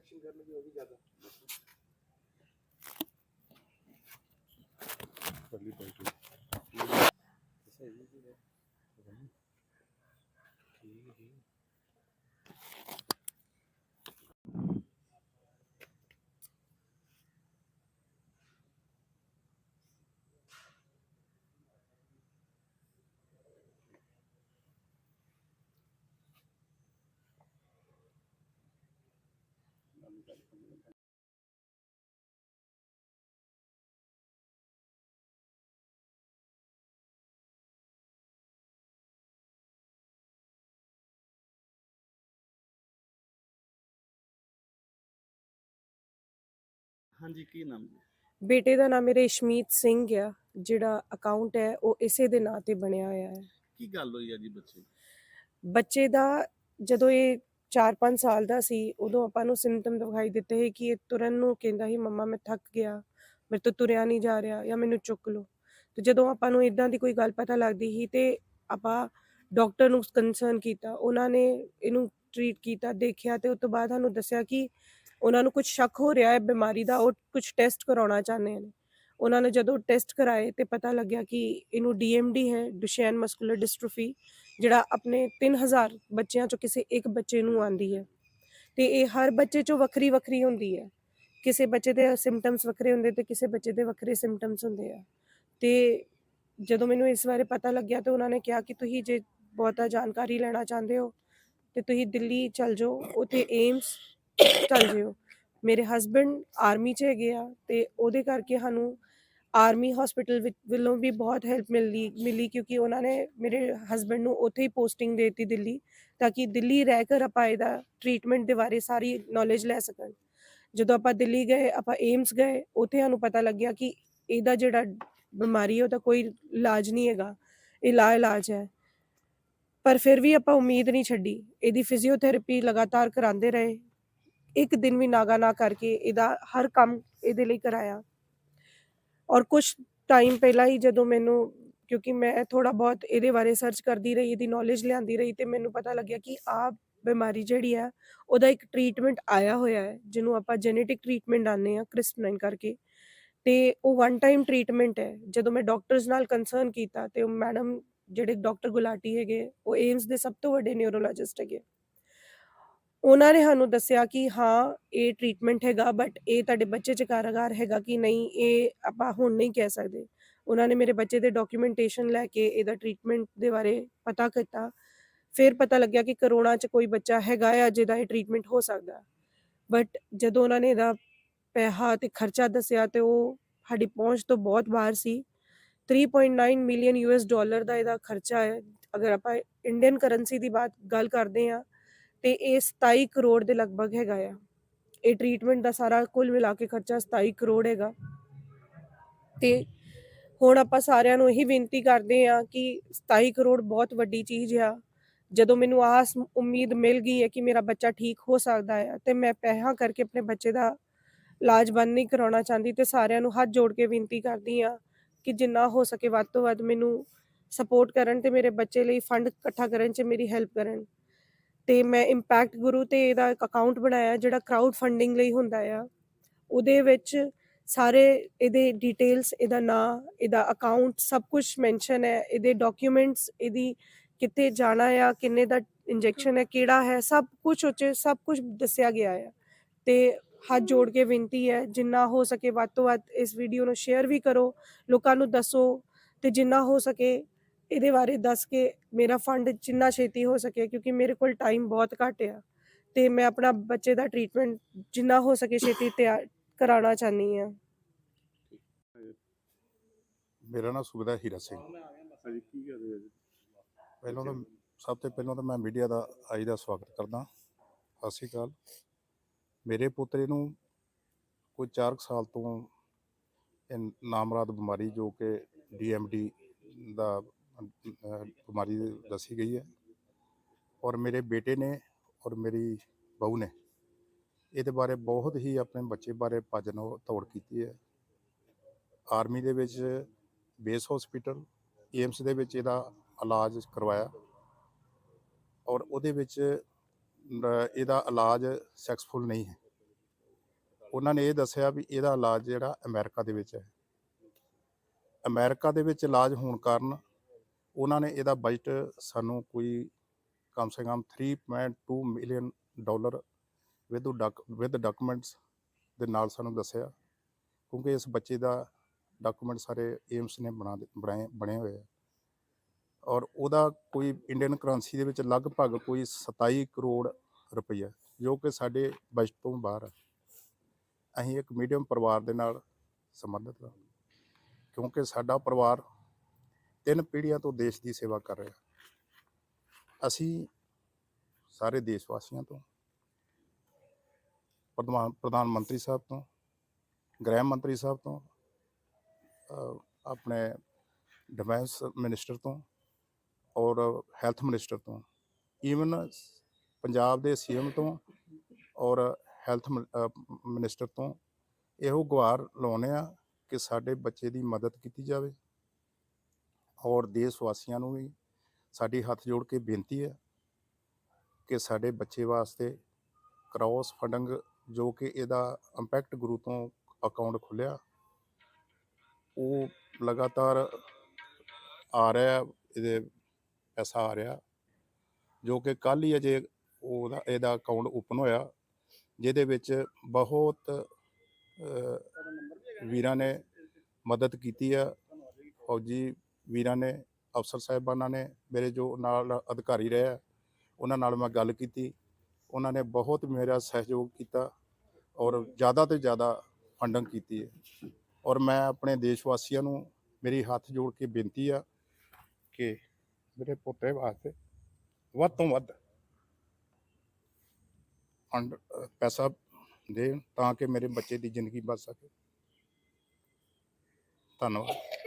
ਕਰਨਗੇ ਉਹ ਵੀ ਜ਼ਿਆਦਾ ਪਹਿਲੀ ਪਾਰਟੀ ਸਹੀ ਜੀ ਹਾਂਜੀ ਕੀ ਨਾਮ ਜੀ? ਬੇਟੇ ਦਾ ਨਾਮ ਮੇਰੇ ਇਸ਼ਮੀਤ ਸਿੰਘ ਆ ਜਿਹੜਾ ਅਕਾਊਂਟ ਹੈ ਉਹ ਇਸੇ ਦੇ ਨਾਂ ਤੇ ਬਣਿਆ ਹੋਇਆ ਹੈ। ਕੀ ਗੱਲ ਹੋਈ ਆ ਜੀ ਬੱਚੇ? ਬੱਚੇ ਦਾ ਜਦੋਂ ਇਹ 4-5 ਸਾਲ ਦਾ ਸੀ ਉਦੋਂ ਆਪਾਂ ਨੂੰ ਸਿੰਪਟਮ ਦਿਖਾਈ ਦਿੱਤੇ ਸੀ ਕਿ ਇਹ ਤੁਰਨ ਨੂੰ ਕਹਿੰਦਾ ਸੀ ਮੰਮਾ ਮੈਂ ਥੱਕ ਗਿਆ ਮੇਰੇ ਤੋਂ ਤੁਰਿਆ ਨਹੀਂ ਜਾ ਰਿਹਾ ਜਾਂ ਮੈਨੂੰ ਚੁੱਕ ਲਓ। ਤੇ ਜਦੋਂ ਆਪਾਂ ਨੂੰ ਇਦਾਂ ਦੀ ਕੋਈ ਗੱਲ ਪਤਾ ਲੱਗਦੀ ਸੀ ਤੇ ਆਪਾਂ ਡਾਕਟਰ ਨੂੰ ਕੰਸਰਨ ਕੀਤਾ ਉਹਨਾਂ ਨੇ ਇਹਨੂੰ ਟ੍ਰੀਟ ਕੀਤਾ ਦੇਖਿਆ ਤੇ ਉਸ ਤੋਂ ਬਾਅਦ ਸਾਨੂੰ ਦੱਸਿਆ ਕਿ ਉਹਨਾਂ ਨੂੰ ਕੁਝ ਸ਼ੱਕ ਹੋ ਰਿਹਾ ਹੈ, ਬਿਮਾਰੀ ਦਾ, ਉਹ ਕੁਝ ਟੈਸਟ ਕਰਾਉਣਾ ਚਾਹੁੰਦੇ ਨੇ। ਉਹਨਾਂ ਨੇ ਜਦੋਂ ਟੈਸਟ ਕਰਾਏ ਤੇ ਪਤਾ ਲੱਗਿਆ ਕਿ ਇਹਨੂੰ ਡੀਐਮਡੀ ਹੈ ਡੁਸ਼ੈਨ ਮਸਕੂਲਰ ਡਿਸਟ੍ਰੋਫੀ ਜਿਹੜਾ ਆਪਣੇ 3000 ਬੱਚਿਆਂ ਚੋਂ ਕਿਸੇ ਇੱਕ ਬੱਚੇ ਨੂੰ ਆਂਦੀ ਹੈ। ਤੇ ਇਹ ਹਰ ਬੱਚੇ ਚੋਂ ਵੱਖਰੀ ਵੱਖਰੀ ਹੁੰਦੀ ਹੈ। ਕਿਸੇ ਬੱਚੇ ਦੇ ਸਿੰਪਟਮਸ ਵੱਖਰੇ ਹੁੰਦੇ ਤੇ ਕਿਸੇ ਬੱਚੇ ਦੇ ਵੱਖਰੇ ਸਿੰਪਟਮਸ ਹੁੰਦੇ ਆ। ਤੇ ਜਦੋਂ ਮੈਨੂੰ ਇਸ ਬਾਰੇ ਪਤਾ ਲੱਗਿਆ ਤੇ ਉਹਨਾਂ ਨੇ ਕਿਹਾ ਕਿ ਤੁਸੀਂ ਜੇ ਬਹੁਤਾ ਜਾਣਕਾਰੀ ਲੈਣਾ ਚਾਹੁੰਦੇ ਹੋ ਤੇ ਤੁਸੀਂ ਦਿੱਲੀ ਚਲ ਜਾਓ, ਉੱਥੇ ਏਮਸ ਚੱਲ ਜਿਓ। ਮੇਰੇ ਹਸਬੰਡ ਆਰਮੀ 'ਚ ਹੈਗੇ ਆ ਤੇ ਉਹਦੇ ਕਰਕੇ ਸਾਨੂੰ ਆਰਮੀ ਹਸਪੀਟਲ ਵੱਲੋਂ ਵੀ ਬਹੁਤ ਹੈਲਪ ਮਿਲੀ ਮਿਲੀ ਕਿਉਂਕਿ ਉਹਨਾਂ ਨੇ ਮੇਰੇ ਹਸਬੰਡ ਨੂੰ ਉੱਥੇ ਹੀ ਪੋਸਟਿੰਗ ਦੇ ਦਿੱਤੀ ਦਿੱਲੀ ਤਾਂ ਕਿ ਦਿੱਲੀ ਰਹਿ ਕਰ ਆਪਾਂ ਇਹਦਾ ਟ੍ਰੀਟਮੈਂਟ ਦੇ ਬਾਰੇ ਸਾਰੀ ਨੌਲੇਜ ਲੈ ਸਕਣ। ਜਦੋਂ ਆਪਾਂ ਦਿੱਲੀ ਗਏ, ਆਪਾਂ ਏਮਸ ਗਏ, ਉੱਥੇ ਸਾਨੂੰ ਪਤਾ ਲੱਗਿਆ ਕਿ ਇਹਦਾ ਜਿਹੜਾ ਬਿਮਾਰੀ ਹੈ ਉਹਦਾ ਕੋਈ ਇਲਾਜ ਨਹੀਂ ਹੈਗਾ। ਇਹ ਲਾ ਇਲਾਜ ਹੈ। ਪਰ ਫਿਰ ਵੀ ਆਪਾਂ ਉਮੀਦ ਨਹੀਂ ਛੱਡੀ। ਇਹਦੀ ਫਿਜ਼ੀਓਥੈਰੇਪੀ ਲਗਾਤਾਰ ਕਰਾਉਂਦੇ ਰਹੇ। ਇੱਕ ਦਿਨ ਵੀ ਨਾਗਾ ਨਾ ਕਰਕੇ ਇਹਦਾ ਹਰ ਕੰਮ ਇਹਦੇ ਲਈ ਕਰਾਇਆ। ਔਰ ਕੁਝ ਟਾਈਮ ਪਹਿਲਾਂ ਹੀ ਜਦੋਂ ਮੈਨੂੰ, ਕਿਉਂਕਿ ਮੈਂ ਥੋੜਾ ਬਹੁਤ ਇਹਦੇ ਬਾਰੇ ਸਰਚ ਕਰਦੀ ਰਹੀ, ਇਹਦੀ ਨੌਲੇਜ ਲਿਆਂਦੀ ਰਹੀ ਤੇ ਮੈਨੂੰ ਪਤਾ ਲੱਗਿਆ ਕਿ ਆ ਬਿਮਾਰੀ ਜਿਹੜੀ ਹੈ, ਉਹਦਾ ਇੱਕ ਟ੍ਰੀਟਮੈਂਟ ਆਇਆ ਹੋਇਆ ਹੈ, ਜਿਹਨੂੰ ਆਪਾਂ ਜੈਨੇਟਿਕ ਟ੍ਰੀਟਮੈਂਟ ਆਨੇ ਆ ਕ੍ਰਿਸਪਨਾਈਨ ਕਰਕੇ। ਤੇ ਉਹ ਵਨ ਟਾਈਮ ਟ੍ਰੀਟਮੈਂਟ ਹੈ, ਜਦੋਂ ਮੈਂ ਡਾਕਟਰਸ ਨਾਲ ਕੰਸਰਨ ਕੀਤਾ ਤੇ ਉਹ ਮੈਡਮ ਜਿਹੜੇ ਡਾਕਟਰ ਗੁਲਾਟੀ ਹੈਗੇ, ਉਹ ਏਮਸ ਦੇ ਸਭ ਤੋਂ ਵੱਡੇ ਨਿਊਰੋਲੋਜਿਸਟ ਹੈਗੇ। ਉਹਨਾਂ ਨੇ ਸਾਨੂੰ ਦੱਸਿਆ ਕਿ ਹਾਂ, ਇਹ ਟ੍ਰੀਟਮੈਂਟ ਹੈਗਾ ਬਟ ਇਹ ਤੁਹਾਡੇ ਬੱਚੇ ਚ ਕਾਰਗਰ ਹੈਗਾ ਕਿ ਨਹੀਂ, ਇਹ ਆਪਾਂ ਹੁਣ ਨਹੀਂ ਕਹਿ ਸਕਦੇ। ਉਹਨਾਂ ਨੇ ਮੇਰੇ ਬੱਚੇ ਦੇ ਡਾਕੂਮੈਂਟੇਸ਼ਨ ਲੈ ਕੇ ਇਹਦਾ ਟ੍ਰੀਟਮੈਂਟ ਦੇ ਬਾਰੇ ਪਤਾ ਕੀਤਾ। ਫਿਰ ਪਤਾ ਲੱਗਿਆ ਕਿ ਕਰੋਨਾ ਚ ਕੋਈ ਬੱਚਾ ਹੈਗਾ ਆ ਜਿਹਦਾ ਇਹ ਟ੍ਰੀਟਮੈਂਟ ਹੋ ਸਕਦਾ। ਬਟ ਜਦੋਂ ਉਹਨਾਂ ਨੇ ਇਹਦਾ ਪੈਸਾ ਤੇ ਖਰਚਾ ਦੱਸਿਆ ਤੇ ਉਹ ਸਾਡੀ ਪਹੁੰਚ ਤੋਂ ਬਹੁਤ ਬਾਹਰ ਸੀ। 3.9 ਮਿਲੀਅਨ ਯੂਐਸ ਡਾਲਰ ਦਾ ਇਹਦਾ ਖਰਚਾ ਹੈ। ਅਗਰ ਆਪਾਂ ਇੰਡੀਅਨ ਕਰੰਸੀ ਦੀ ਬਾਤ ਗੱਲ ਕਰਦੇ ਆ ਤੇ ਇਹ 27 ਕਰੋੜ ਦੇ ਲਗਭਗ ਹੈਗਾ ਆ। ਇਹ ਟ੍ਰੀਟਮੈਂਟ ਦਾ ਸਾਰਾ ਕੁੱਲ ਮਿਲਾ ਕੇ ਖਰਚਾ 27 ਕਰੋੜ ਹੈਗਾ। ਤੇ ਹੁਣ ਆਪਾਂ ਸਾਰਿਆਂ ਨੂੰ ਇਹੀ ਬੇਨਤੀ ਕਰਦੇ ਆ ਕਿ 27 ਕਰੋੜ ਬਹੁਤ ਵੱਡੀ ਚੀਜ਼ ਆ। ਜਦੋਂ ਮੈਨੂੰ ਆਸ ਉਮੀਦ ਮਿਲ ਗਈ ਹੈ ਕਿ ਮੇਰਾ ਬੱਚਾ ਠੀਕ ਹੋ ਸਕਦਾ ਹੈ ਤੇ ਮੈਂ ਪੈਸਾ ਕਰਕੇ ਆਪਣੇ ਬੱਚੇ ਦਾ ਇਲਾਜ ਬੰਦ ਨਹੀਂ ਕਰਾਉਣਾ ਚਾਹੁੰਦੀ, ਤੇ ਸਾਰਿਆਂ ਨੂੰ ਹੱਥ ਜੋੜ ਕੇ ਬੇਨਤੀ ਕਰਦੀ ਆ ਕਿ ਜਿੰਨਾ ਹੋ ਸਕੇ ਵੱਧ ਤੋਂ ਵੱਧ ਮੈਨੂੰ ਸਪੋਰਟ ਕਰਨ ਤੇ ਮੇਰੇ ਬੱਚੇ ਲਈ ਫੰਡ ਇਕੱਠਾ ਕਰਨ 'ਚ ਮੇਰੀ ਹੈਲਪ ਕਰਨ। ਤੇ ਮੈਂ ਇੰਪੈਕਟ ਗੁਰੂ ਤੇ ਇਹਦਾ ਇੱਕ ਅਕਾਊਂਟ ਬਣਾਇਆ ਜਿਹੜਾ ਕਰਾਊਡ ਫੰਡਿੰਗ ਲਈ ਹੁੰਦਾ ਆ। ਉਹਦੇ ਵਿੱਚ ਸਾਰੇ ਇਹਦੇ ਡਿਟੇਲਸ ਇਹਦਾ ਨਾਂ, ਇਹਦਾ ਅਕਾਊਂਟ ਸਭ ਕੁਝ ਮੈਂਸ਼ਨ ਹੈ। ਇਹਦੇ ਡਾਕੂਮੈਂਟਸ ਇਹਦੀ ਕਿੱਥੇ ਜਾਣਾ ਆ, ਕਿੰਨੇ ਦਾ ਇੰਜੈਕਸ਼ਨ ਹੈ, ਕਿਹੜਾ ਹੈ, ਸਭ ਕੁਝ ਉੱਚੇ ਸਭ ਕੁਝ ਦੱਸਿਆ ਗਿਆ ਆ। ਤੇ ਹੱਥ ਜੋੜ ਕੇ ਬੇਨਤੀ ਹੈ, ਜਿੰਨਾ ਹੋ ਸਕੇ ਵੱਧ ਤੋਂ ਵੱਧ ਇਸ ਵੀਡੀਓ ਨੂੰ ਸ਼ੇਅਰ ਵੀ ਕਰੋ, ਲੋਕਾਂ ਨੂੰ ਦੱਸੋ ਤੇ ਜਿੰਨਾ ਹੋ ਸਕੇ ਇਹਦੇ ਬਾਰੇ ਦੱਸ ਕੇ ਮੇਰਾ ਫੰਡ ਜਿੰਨਾ ਛੇਤੀ ਹੋ ਸਕੇ ਕਿਉਂਕਿ ਮੇਰੇ ਕੋਲ ਟਾਈਮ ਬਹੁਤ ਘੱਟ ਆ ਤੇ ਮੈਂ ਆਪਣਾ ਬੱਚੇ ਦਾ ਟ੍ਰੀਟਮੈਂਟ ਜਿੰਨਾ ਹੋ ਸਕੇ ਛੇਤੀ ਤਿਆਰ ਕਰਾਉਣਾ ਚਾਹਨੀ ਆ ਮੇਰਾ ਨਾਮ ਸੁਬੇਦਾਰ ਹੀਰਾ ਸਿੰਘ। ਹਾਂਜੀ ਕੀ ਕਰ ਰਹੇ ਹੋ ਪਹਿਲਾਂ ਤਾਂ ਸਭ ਤੋਂ ਪਹਿਲਾਂ ਤਾਂ ਮੈਂ ਮੀਡੀਆ ਦਾ ਅੱਜ ਦਾ ਸਵਾਗਤ ਕਰਦਾ ਸਤਿ ਸ਼੍ਰੀ ਅਕਾਲ। ਮੇਰੇ ਪੁੱਤਰੇ ਨੂੰ ਕੋਈ 4 ਸਾਲ ਤੋਂ ਇਹ ਨਾਮਰਾਦ ਬਿਮਾਰੀ ਜੋ ਕਿ ਡੀਐਮਡੀ ਦਾ ਅਹ, ਬਿਮਾਰੀ ਦੱਸੀ ਗਈ ਹੈ। ਔਰ ਮੇਰੇ ਬੇਟੇ ਨੇ ਔਰ ਮੇਰੀ ਬਹੂ ਨੇ ਇਹਦੇ ਬਾਰੇ ਬਹੁਤ ਹੀ ਆਪਣੇ ਬੱਚੇ ਬਾਰੇ ਭੱਜਨ ਤੋੜ ਕੀਤੀ ਹੈ। ਆਰਮੀ ਦੇ ਵਿੱਚ ਬੇਸ ਹਸਪੀਟਲ ਏਮਸ ਦੇ ਵਿੱਚ ਇਹਦਾ ਇਲਾਜ ਕਰਵਾਇਆ। ਔਰ ਉਹਦੇ ਵਿੱਚ ਨ- ਇਹਦਾ ਇਲਾਜ ਸਕਸੈਸਫੁਲ ਨਹੀਂ ਹੈ। ਉਹਨਾਂ ਨੇ ਇਹ ਦੱਸਿਆ ਵੀ ਇਹਦਾ ਇਲਾਜ ਜਿਹੜਾ ਅਮਰੀਕਾ ਦੇ ਵਿੱਚ ਹੈ। ਅਮਰੀਕਾ ਦੇ ਵਿੱਚ ਇਲਾਜ ਹੋਣ ਕਾਰਨ ਉਹਨਾਂ ਨੇ ਇਹਦਾ ਬਜਟ ਸਾਨੂੰ ਕੋਈ ਕਮ ਸੇ ਕਮ 3.2 million dollar with with documents ਦੇ ਨਾਲ ਸਾਨੂੰ ਦੱਸਿਆ, ਕਿਉਂਕਿ ਇਸ ਬੱਚੇ ਦਾ ਡਾਕੂਮੈਂਟ ਸਾਰੇ ਏਮਸ ਨੇ ਬਣਾ ਦੇ- ਬਣਾਏ, ਬਣੇ ਹੋਏ ਆ। ਔਰ ਉਹਦਾ ਕੋਈ ਇੰਡੀਅਨ ਕਰੰਸੀ ਦੇ ਵਿੱਚ ਲਗਭਗ ਕੋਈ 27 ਕਰੋੜ ਰੁਪਈਆ, ਜੋ ਕਿ ਸਾਡੇ ਬਜਟ ਤੋਂ ਬਾਹਰ ਹੈ ਅਸੀਂ ਇੱਕ ਮੀਡੀਅਮ ਪਰਿਵਾਰ ਦੇ ਨਾਲ ਸੰਬੰਧਿਤ ਹਾਂ ਕਿਉਂਕਿ ਸਾਡਾ ਪਰਿਵਾਰ ਤਿੰਨ ਪੀੜ੍ਹੀਆਂ ਤੋਂ ਦੇਸ਼ ਦੀ ਸੇਵਾ ਕਰ ਰਿਹਾ। ਅਸੀਂ ਸਾਰੇ ਦੇਸ਼ ਵਾਸੀਆਂ ਤੋਂ, ਪ੍ਰਧਾਨ ਪ੍ਰਧਾਨ ਮੰਤਰੀ ਸਾਹਿਬ ਤੋਂ, ਗ੍ਰਹਿ ਮੰਤਰੀ ਸਾਹਿਬ ਤੋਂ ਆਪਣੇ ਡਿਫੈਂਸ ਮਿਨਿਸਟਰ ਤੋਂ ਔਰ ਹੈਲਥ ਮਿਨਿਸਟਰ ਤੋਂ, ਈਵਨ ਪੰਜਾਬ ਦੇ ਸੀਐਮ ਤੋਂ ਔਰ ਹੈਲਥ ਮਿਨਿਸਟਰ ਤੋਂ ਇਹੋ ਗੁਹਾਰ ਲਾਉਂਦੇ ਆ ਕਿ ਸਾਡੇ ਬੱਚੇ ਦੀ ਮਦਦ ਕੀਤੀ ਜਾਵੇ। ਔਰ ਦੇਸ਼ ਵਾਸੀਆਂ ਨੂੰ ਵੀ ਸਾਡੀ ਹੱਥ ਜੋੜ ਕੇ ਬੇਨਤੀ ਹੈ ਕਿ ਸਾਡੇ ਬੱਚੇ ਵਾਸਤੇ ਕ੍ਰਾਸ ਫੰਡਿੰਗ ਜੋ ਕਿ ਇਹਦਾ ਇੰਪੈਕਟ ਗੁਰੂ ਤੋਂ ਅਕਾਊਂਟ ਖੁੱਲਿਆ ਉਹ ਲਗਾਤਾਰ ਆ ਰਿਹਾ, ਇਹਦੇ ਪੈਸਾ ਆ ਰਿਹਾ, ਜੋ ਕਿ ਕੱਲ ਹੀ ਅਜੇ ਉਹਦਾ, ਇਹਦਾ ਅਕਾਊਂਟ ਓਪਨ ਹੋਇਆ, ਜਿਹਦੇ ਵਿੱਚ ਬਹੁਤ ਵੀਰਾਂ ਨੇ ਮਦਦ ਕੀਤੀ ਆ ਫੌਜੀ ਵੀਰਾਂ ਨੇ ਅਫਸਰ ਸਾਹਿਬਾਨਾਂ ਨੇ ਮੇਰੇ ਜੋ ਨਾਲ ਅਧਿਕਾਰੀ ਰਹੇ ਆ, ਉਹਨਾਂ ਨਾਲ ਮੈਂ ਗੱਲ ਕੀਤੀ। ਉਹਨਾਂ ਨੇ ਬਹੁਤ ਮੇਰਾ ਸਹਿਯੋਗ ਕੀਤਾ ਔਰ ਜ਼ਿਆਦਾ ਤੋਂ ਜ਼ਿਆਦਾ ਫੰਡਿੰਗ ਕੀਤੀ ਹੈ। ਔਰ ਮੈਂ ਆਪਣੇ ਦੇਸ਼ ਵਾਸੀਆਂ ਨੂੰ ਮੇਰੀ ਹੱਥ ਜੋੜ ਕੇ ਬੇਨਤੀ ਆ ਕਿ ਮੇਰੇ ਪੋਤੇ ਵਾਸਤੇ ਵੱਧ ਤੋਂ ਵੱਧ ਫੰਡ ਪੈਸਾ ਦੇਣ ਤਾਂ ਕਿ ਮੇਰੇ ਬੱਚੇ ਦੀ ਜ਼ਿੰਦਗੀ ਬਚ ਸਕੇ। ਧੰਨਵਾਦ।